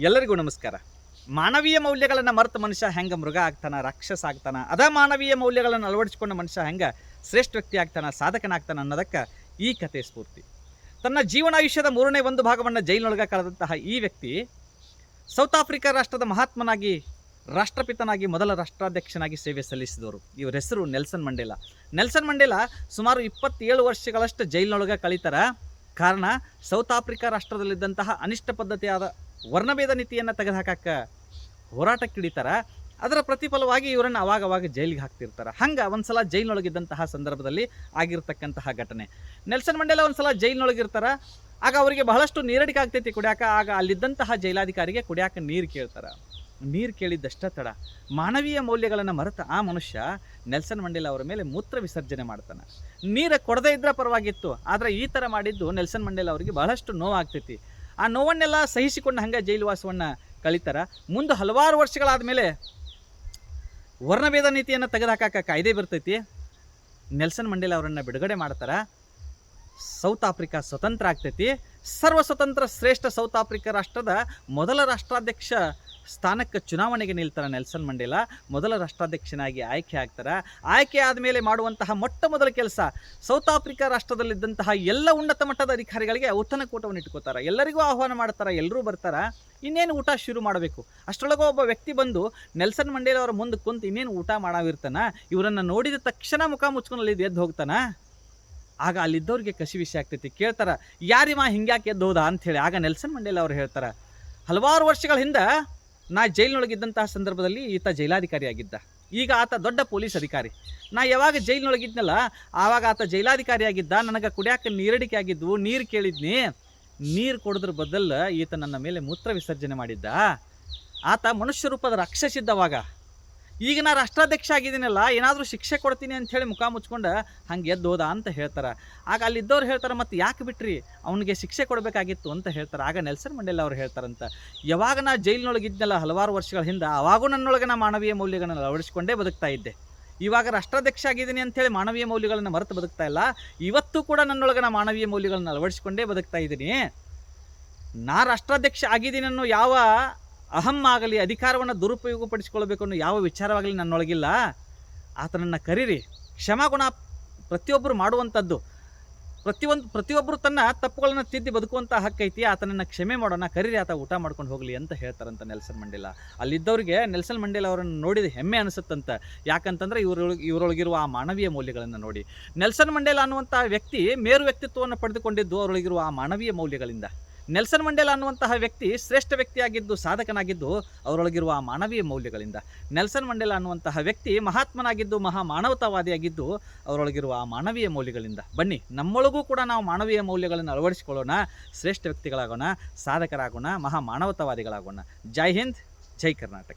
ಎಲ್ಲರಿಗೂ ನಮಸ್ಕಾರ. ಮಾನವೀಯ ಮೌಲ್ಯಗಳನ್ನು ಮರೆತು ಮನುಷ್ಯ ಹೆಂಗೆ ಮೃಗ ಆಗ್ತಾನ, ರಾಕ್ಷಸ ಆಗ್ತಾನ, ಅದ ಮಾನವೀಯ ಮೌಲ್ಯಗಳನ್ನು ಅಳವಡಿಸಿಕೊಂಡ ಮನುಷ್ಯ ಹೆಂಗೆ ಶ್ರೇಷ್ಠ ವ್ಯಕ್ತಿ ಆಗ್ತಾನ ಸಾಧಕನಾಗ್ತಾನ ಅನ್ನೋದಕ್ಕೆ ಈ ಕತೆ ಸ್ಫೂರ್ತಿ. ತನ್ನ ಜೀವನಾಯುಷ್ಯದ ಮೂರನೇ ಒಂದು ಭಾಗವನ್ನು ಜೈಲಿನೊಳಗೆ ಕಳೆದಂತಹ ಈ ವ್ಯಕ್ತಿ ಸೌತ್ ಆಫ್ರಿಕಾ ರಾಷ್ಟ್ರದ ಮಹಾತ್ಮನಾಗಿ, ರಾಷ್ಟ್ರಪಿತನಾಗಿ, ಮೊದಲ ರಾಷ್ಟ್ರಾಧ್ಯಕ್ಷನಾಗಿ ಸೇವೆ ಸಲ್ಲಿಸಿದವರು. ಇವರ ಹೆಸರು ನೆಲ್ಸನ್ ಮಂಡೇಲಾ. ನೆಲ್ಸನ್ ಮಂಡೇಲಾ ಸುಮಾರು ಇಪ್ಪತ್ತೇಳು ವರ್ಷಗಳಷ್ಟು ಜೈಲಿನೊಳಗೆ ಕಳೀತಾರ. ಕಾರಣ ಸೌತ್ ಆಫ್ರಿಕಾ ರಾಷ್ಟ್ರದಲ್ಲಿದ್ದಂತಹ ಅನಿಷ್ಟ ಪದ್ಧತಿಯಾದ ವರ್ಣಭೇದ ನೀತಿಯನ್ನು ಹೋರಾಟಕ್ಕೆ ಹಿಡಿತಾರ ಅದರ ಪ್ರತಿಫಲವಾಗಿ ಇವರನ್ನು ಅವಾಗವಾಗ ಅವಾಗ ಜೈಲಿಗೆ ಹಾಕ್ತಿರ್ತಾರೆ. ಹಂಗೆ ಒಂದ್ಸಲ ಜೈಲಿನೊಳಗಿದ್ದಂತಹ ಸಂದರ್ಭದಲ್ಲಿ ಆಗಿರ್ತಕ್ಕಂತಹ ಘಟನೆ. ನೆಲ್ಸನ್ ಮಂಡೇಲ ಒಂದ್ಸಲ ಜೈಲಿನೊಳಗಿರ್ತಾರ. ಆಗ ಅವರಿಗೆ ಬಹಳಷ್ಟು ನೀರಡಿಕೆ ಆಗ್ತೈತಿ ಕುಡಿಯಾಕ. ಆಗ ಅಲ್ಲಿದ್ದಂತಹ ಜೈಲಾಧಿಕಾರಿಗೆ ಕುಡಿಯಾಕ ನೀರು ಕೇಳ್ತಾರೆ. ನೀರು ಕೇಳಿದ್ದಷ್ಟ ತಡ. ಮಾನವೀಯ ಮೌಲ್ಯಗಳನ್ನು ಮರೆತ ಆ ಮನುಷ್ಯ ನೆಲ್ಸನ್ ಮಂಡೇಲ ಅವರ ಮೇಲೆ ಮೂತ್ರ ವಿಸರ್ಜನೆ ಮಾಡ್ತಾನೆ. ನೀರು ಕೊಡದೇ ಇದ್ರೆ ಪರವಾಗಿತ್ತು. ಆದರೆ ಈ ಥರ ಮಾಡಿದ್ದು ನೆಲ್ಸನ್ ಮಂಡೇಲ ಅವರಿಗೆ ಬಹಳಷ್ಟು ನೋವಾಗ್ತೈತಿ. ಆ ನೋವನ್ನೆಲ್ಲ ಸಹಿಸಿಕೊಂಡು ಹಂಗೆ ಜೈಲುವಾಸವನ್ನು ಕಳೀತಾರ. ಮುಂದೆ ಹಲವಾರು ವರ್ಷಗಳಾದ ಮೇಲೆ ವರ್ಣಭೇದ ನೀತಿಯನ್ನು ತೆಗೆದುಹಾಕಕ್ಕೆ ಕಾಯ್ದೆ ಬರ್ತೈತಿ. ನೆಲ್ಸನ್ ಮಂಡೇಲ ಅವರನ್ನು ಬಿಡುಗಡೆ ಮಾಡ್ತಾರ. ಸೌತ್ ಆಫ್ರಿಕಾ ಸ್ವತಂತ್ರ ಆಗ್ತೈತಿ. ಸರ್ವ ಸ್ವತಂತ್ರ ಶ್ರೇಷ್ಠ ಸೌತ್ ಆಫ್ರಿಕಾ ರಾಷ್ಟ್ರದ ಮೊದಲ ರಾಷ್ಟ್ರಾಧ್ಯಕ್ಷ ಸ್ಥಾನಕ್ಕೆ ಚುನಾವಣೆಗೆ ನಿಲ್ತಾರೆ ನೆಲ್ಸನ್ ಮಂಡೇಲ. ಮೊದಲ ರಾಷ್ಟ್ರಾಧ್ಯಕ್ಷನಾಗಿ ಆಯ್ಕೆ ಆಗ್ತಾರೆ. ಆಯ್ಕೆ ಆದಮೇಲೆ ಮಾಡುವಂತಹ ಮೊಟ್ಟ ಮೊದಲ ಕೆಲಸ ಸೌತ್ ಆಫ್ರಿಕಾ ರಾಷ್ಟ್ರದಲ್ಲಿದ್ದಂತಹ ಎಲ್ಲ ಉನ್ನತ ಮಟ್ಟದ ಅಧಿಕಾರಿಗಳಿಗೆ ಔತಣಕೂಟವನ್ನು ಇಟ್ಕೋತಾರೆ. ಎಲ್ಲರಿಗೂ ಆಹ್ವಾನ ಮಾಡ್ತಾರೆ, ಎಲ್ಲರೂ ಬರ್ತಾರೆ. ಇನ್ನೇನು ಊಟ ಶುರು ಮಾಡಬೇಕು? ಅಷ್ಟರೊಳಗೆ ಒಬ್ಬ ವ್ಯಕ್ತಿ ಬಂದು ನೆಲ್ಸನ್ ಮಂಡೇಲ ಅವರ ಮುಂದೆ ಕುಂತು ಇನ್ನೇನು ಊಟ ಮಾಡಾವಿರ್ತಾನ? ಇವರನ್ನು ನೋಡಿದ ತಕ್ಷಣ ಮುಖ ಮುಚ್ಕೊಂಡು ಅಲ್ಲಿ ಎದ್ದು ಹೋಗ್ತಾನ? ಆಗ ಅಲ್ಲಿದ್ದವ್ರಿಗೆ ಕಸಿ ವಿಷಯ ಆಗ್ತೈತಿ. ಕೇಳ್ತಾರ ಯಾರಿವ ಹಿಂಗ್ಯಾಕೆ ಹೋದ ಅಂಥೇಳಿ. ಆಗ ನೆಲ್ಸನ್ ಮಂಡೇಲ ಅವ್ರು ಹೇಳ್ತಾರೆ, ಹಲವಾರು ವರ್ಷಗಳ ಹಿಂದೆ ನಾ ಜೈಲಿನೊಳಗಿದ್ದಂತಹ ಸಂದರ್ಭದಲ್ಲಿ ಈತ ಜೈಲಾಧಿಕಾರಿಯಾಗಿದ್ದ. ಈಗ ಆತ ದೊಡ್ಡ ಪೊಲೀಸ್ ಅಧಿಕಾರಿ. ನಾ ಯಾವಾಗ ಜೈಲಿನೊಳಗಿದ್ನಲ್ಲ, ಆವಾಗ ಆತ ಜೈಲಾಧಿಕಾರಿಯಾಗಿದ್ದ. ನನಗೆ ಕುಡಿಯಾಕ ನೀರಡಿಕೆ ಆಗಿದ್ವು, ನೀರು ಕೇಳಿದ್ನಿ. ನೀರು ಕೊಡೋದ್ರ ಬದಲು ಈತ ನನ್ನ ಮೇಲೆ ಮೂತ್ರ ವಿಸರ್ಜನೆ ಮಾಡಿದ್ದ. ಆತ ಮನುಷ್ಯ ರೂಪದ ರಾಕ್ಷಸಿದ್ದವಾಗ ಈಗ ನಾ ರಾಷ್ಟ್ರಾಧ್ಯಕ್ಷ ಆಗಿದ್ದೀನಲ್ಲ, ಏನಾದರೂ ಶಿಕ್ಷೆ ಕೊಡ್ತೀನಿ ಅಂತ ಹೇಳಿ ಮುಖ ಮುಚ್ಕೊಂಡು ಹಂಗೆ ಎದ್ದು ಹೋದ ಅಂತ ಹೇಳ್ತಾರೆ. ಆಗ ಅಲ್ಲಿದ್ದವ್ರು ಹೇಳ್ತಾರೆ, ಮತ್ತು ಯಾಕೆ ಬಿಟ್ರಿ? ಅವನಿಗೆ ಶಿಕ್ಷೆ ಕೊಡಬೇಕಾಗಿತ್ತು ಅಂತ ಹೇಳ್ತಾರೆ. ಆಗ ನೆಲ್ಸನ್ ಮಂಡೇಲ ಅವ್ರು ಹೇಳ್ತಾರಂತ. ಯಾವಾಗ ನಾ ಜೈಲಿನೊಳಗೆ ಇದ್ನಲ್ಲ ಹಲವಾರು ವರ್ಷಗಳ ಹಿಂದೆ, ಅವಾಗೂ ನನ್ನೊಳಗೆ ನಾ ಮಾನವೀಯ ಮೌಲ್ಯಗಳನ್ನು ಅಳವಡಿಸಿಕೊಂಡೇ ಬದುಕ್ತಾ ಇದ್ದೆ. ಇವಾಗ ರಾಷ್ಟ್ರಾಧ್ಯಕ್ಷ ಆಗಿದ್ದೀನಿ ಅಂತೇಳಿ ಮಾನವೀಯ ಮೌಲ್ಯಗಳನ್ನು ಮರೆತು ಬದುಕ್ತಾ ಇಲ್ಲ, ಇವತ್ತು ಕೂಡ ನನ್ನೊಳಗೆ ನಾ ಮಾನವೀಯ ಮೌಲ್ಯಗಳನ್ನು ಅಳವಡಿಸಿಕೊಂಡೇ ಬದುಕ್ತಾ ಇದ್ದೀನಿ. ನಾ ರಾಷ್ಟ್ರಾಧ್ಯಕ್ಷ ಆಗಿದ್ದೀನಿ ಅನ್ನೋ ಯಾವ ಅಹಂ ಆಗಲಿ, ಅಧಿಕಾರವನ್ನು ದುರುಪಯೋಗಪಡಿಸಿಕೊಳ್ಬೇಕು ಅನ್ನೋ ಯಾವ ವಿಚಾರವಾಗಲಿ ನನ್ನೊಳಗಿಲ್ಲ. ಆತನನ್ನು ಕರೀರಿ. ಕ್ಷಮಾಗುಣ ಪ್ರತಿಯೊಬ್ಬರು ಮಾಡುವಂಥದ್ದು ಪ್ರತಿಯೊಂದು, ಪ್ರತಿಯೊಬ್ಬರು ತನ್ನ ತಪ್ಪುಗಳನ್ನು ತಿದ್ದಿ ಬದುಕುವಂಥ ಹಕ್ಕೈತಿ. ಆತನನ್ನು ಕ್ಷಮೆ ಮಾಡೋಣ. ಕರೀರಿ, ಆತ ಊಟ ಮಾಡ್ಕೊಂಡು ಹೋಗಲಿ ಅಂತ ಹೇಳ್ತಾರಂತ ನೆಲ್ಸನ್ ಮಂಡೇಲ. ಅಲ್ಲಿದ್ದವರಿಗೆ ನೆಲ್ಸನ್ ಮಂಡೇಲ ಅವರನ್ನು ನೋಡಿದ ಹೆಮ್ಮೆ ಅನಿಸುತ್ತಂತ. ಯಾಕಂತಂದ್ರೆ ಇವರೊಳಗೆ, ಇವರೊಳಗಿರುವ ಆ ಮಾನವೀಯ ಮೌಲ್ಯಗಳನ್ನು ನೋಡಿ. ನೆಲ್ಸನ್ ಮಂಡೇಲ ಅನ್ನುವಂಥ ವ್ಯಕ್ತಿ ಮೇರು ವ್ಯಕ್ತಿತ್ವವನ್ನು ಪಡೆದುಕೊಂಡಿದ್ದು ಅವರೊಳಗಿರುವ ಆ ಮಾನವೀಯ ಮೌಲ್ಯಗಳಿಂದ. ನೆಲ್ಸನ್ ಮಂಡೇಲ ಅನ್ನುವಂತಹ ವ್ಯಕ್ತಿ ಶ್ರೇಷ್ಠ ವ್ಯಕ್ತಿಯಾಗಿದ್ದು, ಸಾಧಕನಾಗಿದ್ದು ಅವರೊಳಗಿರುವ ಮಾನವೀಯ ಮೌಲ್ಯಗಳಿಂದ. ನೆಲ್ಸನ್ ಮಂಡೇಲ ಅನ್ನುವಂತಹ ವ್ಯಕ್ತಿ ಮಹಾತ್ಮನಾಗಿದ್ದು ಮಹಾ ಮಾನವತಾವಾದಿಯಾಗಿದ್ದು ಅವರೊಳಗಿರುವ ಮಾನವೀಯ ಮೌಲ್ಯಗಳಿಂದ. ಬನ್ನಿ, ನಮ್ಮೊಳಗೂ ಕೂಡ ನಾವು ಮಾನವೀಯ ಮೌಲ್ಯಗಳನ್ನು ಅಳವಡಿಸಿಕೊಳ್ಳೋಣ. ಶ್ರೇಷ್ಠ ವ್ಯಕ್ತಿಗಳಾಗೋಣ, ಸಾಧಕರಾಗೋಣ ಮಹಾ ಮಾನವತಾವಾದಿಗಳಾಗೋಣ ಜೈ ಹಿಂದ್, ಜೈ ಕರ್ನಾಟಕ.